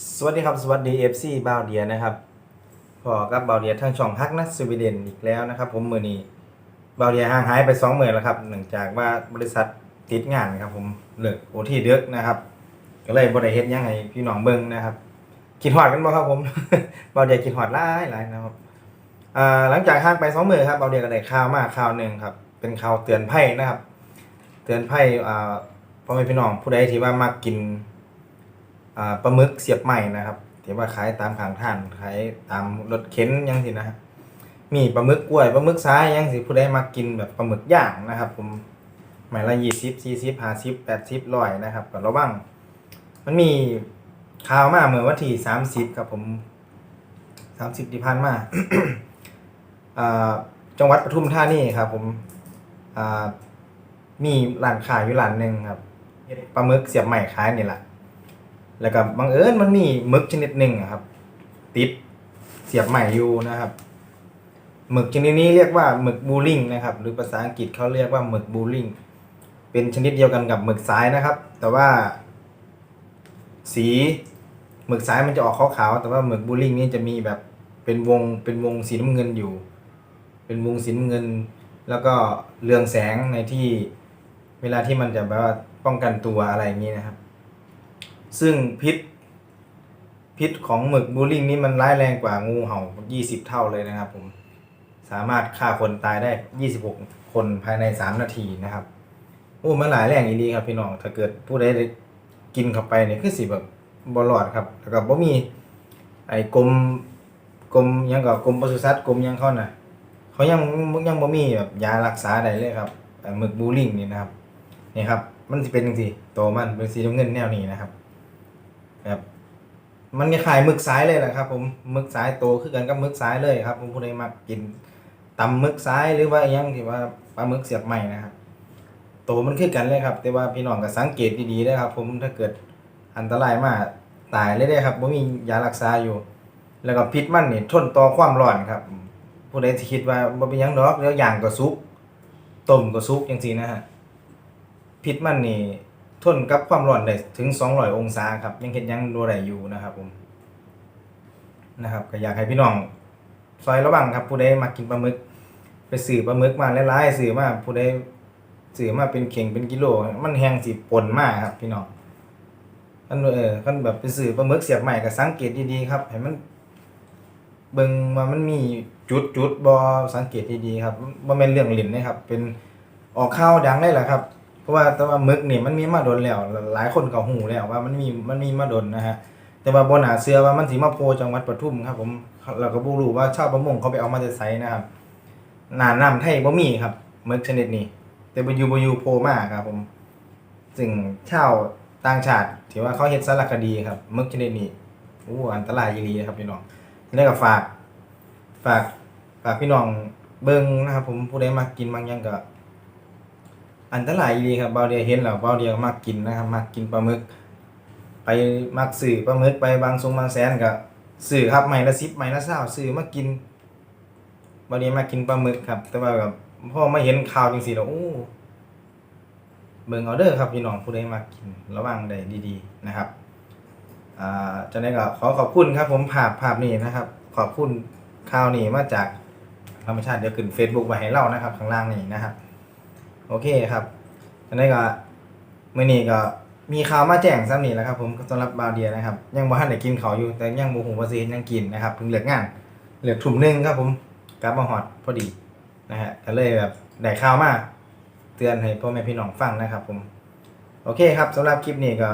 สวัสดีครับสวัสดี FC บาวเดียนะครับพอกับบาวเดียทางช่องฮักนัทสวีเดนอีกแล้วนะครับ ผมมือนี้บาวเดียห่างหายไปสองหมื่นแล้วครับเนื่องจากว่าบริษัทติดงานครับ ผมเลิกโอทีเดึกนะครับ ก็เลยบริเฮ็ดยังไงพี่น้องเบิ่งนะครับคิดฮอดกันบ่ครับผมบาวเดียคิดฮอดหลายหลายนะครับอ่าหลังจากห่างไปสองหมื่นครับบาวเดียก็ได้ข่าวมาข่าวหนึ่งครับ เป็นข่าวเตือนภัยนะครับ เตือนภัยอ่าพ่อแม่พี่น้องผู้ใดที่ว่ามักกิน ปลาหมึกเสียบใหม่นะครับที่ว่าขายตามข้างท่างขายตามรถเข็นยังสินะฮะมีปลาหมึกกล้วยปลาหมึกซ้ายยังสิผู้ใดมากินแบบปลาหมึกย่างนะครับ ผมหมายละยี่สิบสี่สิบห้าสิบแปดสิบร้อยนะครับก็ระวังมันมีข่าวมาเมื่อวันที่สามสิบครับผมสามสิบที่ผ่านมาจังหวัดปทุมธานีครับ ผมมีร้านขายอยู่ร้านหนึ่งครับปลาหมึกเสียบใหม่ขายนี่แหละ แล้วก็บังเอิญมันมีหมึกชนิดหนึ่งครับ ติดเสียบใหม่อยู่นะครับหมึกชนิดนี้เรียกว่าหมึกบูริงนะครับ หรือภาษาอังกฤษเขาเรียกว่าหมึกบูริงเป็นชนิดเดียวกันกับหมึกสายนะครับ แต่ว่า สีหมึกสายมันจะออกขาวๆแต่ว่าหมึกบูริงนี่จะมีแบบเป็นวงเป็นวงสีน้ำเงินอยู่ เป็นวงสีน้ำเงิน แล้วก็เรืองแสงในที่เวลาที่มันจะแบบว่าป้องกันตัวอะไรอย่างนี้นะครับ ซึ่งพิษ พิษของหมึกบูลลิงนี่มันร้ายแรงกว่างูเห่า 20 เท่าเลยนะครับผม สามารถฆ่าคนตายได้ 26 คนภายใน 3 นาทีนะครับ โอ้มันหลายแรงอีดีครับพี่น้อง ถ้าเกิดผู้ใดกินเข้าไปเนี่ยคือสิแบบบอลอดครับ แล้วก็บ่มี ไอ้กรมกรมยังกับกรมปศุสัตว์กรมยังเขาน่ะ เขายังยังบ่มีแบบยารักษาใดเลยครับหมึกบูลลิงนี่นะครับ นี่ครับ มันจะเป็นจังซี่โตวมันเป็นสีน้ำเงินแนวนี้นะครับ แบบมันคล้ายหมึกสายเลยแหละครับ ผมหมึกสายโตคือกันกับหมึกสายเลยครับ ผมผู้ใดมักกินตำหมึกสายหรือว่าอหยังที่ว่าปลาหมึกเสียบใหม่นะครับโตมันคือกันเลยครับ แต่ว่าพี่น้องก็สังเกตดีๆนะครับ ผมถ้าเกิดอันตรายมากตายเลยได้ครับบ่มียารักษาอยู่ แล้วก็พิษมันนี่ทนต่อความร้อนครับผู้ใดที่คิดว่าบ่เป็นยังดอกแล้วอย่างก็สุกต้มก็สุกจังซี่นะฮะพิษมันนี่ ทนกับความร้อนได้ถึง200องศาครับ ยังเห็นยังดูได้อยู่นะครับผมนะครับก็อยากให้พี่น้องซอยระวังครับ ผู้ใดมากินปลาหมึก ไปสื่อปลาหมึกมาหลายๆสื่อมาผู้ใดสื่อมาเป็นเข่งเป็นกิโล มันแห้งสิปนมากครับ พี่น้องคันเออคันแบบไปสื่อปลาหมึกเสียบใหม่ก็สังเกตดีๆครับให้มันเบิ่งว่ามันมีจุดจุดบ่สังเกตดีๆครับบ่แม่นเรื่องเล่นนะครับ เป็นออกข่าวดังได้แหละครับ เพราะว่าแต่ว่ามึกนี่มันมีมาดนแล้ว หลายคนก็หูแล้วว่ามันมีมันมีมาดนนะฮะแต่ว่าบน่าเชื่อว่ามันสิมาโพจังหวัดปทุมครับ ผมเราก็บ่รู้ว่าชาวประมงเขาไปเอามาจากไสนะครับหนาน้ำไทยบ่มีครับมึกชนิดนี้ แต่บ่อยู่บ่อยู่โพมากครับผมซึ่งชาวต่างชาติที่ว่าเขาเฮ็ดสารคดีครับมึกชนิดนี้โอ้อันตรายอีหลีครับพี่น้องแล้วก็ฝาก ฝากฝากพี่น้องเบิ่งนะครับผมผู้ใดมากินบางอย่างก็ อันตรายดีครับเบาเดียวเห็นแล้วเบาเดียวมักกินนะครับมักกินปลาหมึก ไปมักสื่อปลาหมึกไปบางทรงบางแสนก็สื่อครับใหม่ละสิบใหม่ละเศร้าสื่อมากินเบาเดียวมากินปลาหมึกครับ แต่ว่าแบบพอมาเห็นข่าวจริงสิแล้วโอ้เบิ่งเอาเด้อครับพี่น้องผู้ใดมากินระวังได้ดีๆนะครับอ่าจะได้ก็ขอขอบคุณครับ ผมภาพภาพนี้นะครับ ขอบคุณข่าวนี้มาจากธรรมชาติเดี๋ยวขึ้น Facebook ไว้ให้เรานะครับ ข้างล่างนี้นะครับ โอเคครับอันนี้ก็มื่อนี้ก็มีข่าวมาแจ้งซ้ำนี่แล้วครับผมสำหรับบาวเดียนะครับ ยังบ่ทันได้กินเขาวอยู่ แต่ยังบ่ฮู้ว่าสิเฮ็ดหยังกินนะครับเพิ่งเลิกงานเหลือทุ่มนึงครับผมกลับมาฮอดพอดีนะฮะก็เลยแบบได้ข่าวมาเตือนให้พ่อแม่พี่น้องฟังนะครับผมโอเคครับสำหรับคลิปนี้ก็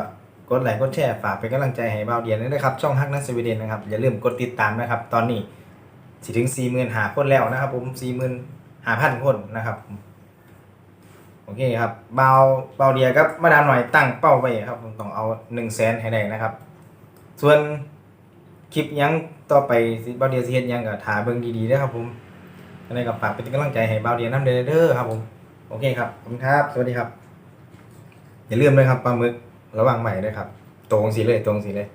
กดไลค์กดแชร์ฝากเป็นกำลังใจให้บาวเดียด้วยนะครับช่องฮักนัสสวีเดนนะครับอย่าลืมกดติดตามนะครับ ตอนนี้สิถึง40,000หาคนแล้วนะครับ ผม45,000คนนะครับผม โอเคครับเบาเบาเดียครับมาดามหน่อยตั้งเป้าไว้ครับผมต้องเอาหนึ่งแสนให้ได้นะครับ ส่วนคลิปยังต่อไปเบาเดียสิเฮ็ดยังก็ถาเบิ่งดีๆเด้อครับผมอะไรก็ฝากเป็นกำลังใจให้เบาเดียน้ำเด้อเด้อครับผมโอเคครับขอบคุณครับ สวัสดีครับ อย่าลืมเลยครับปลาหมึกระวังใหม่ด้วยครับ ตรงสีเลยตรงสีเลย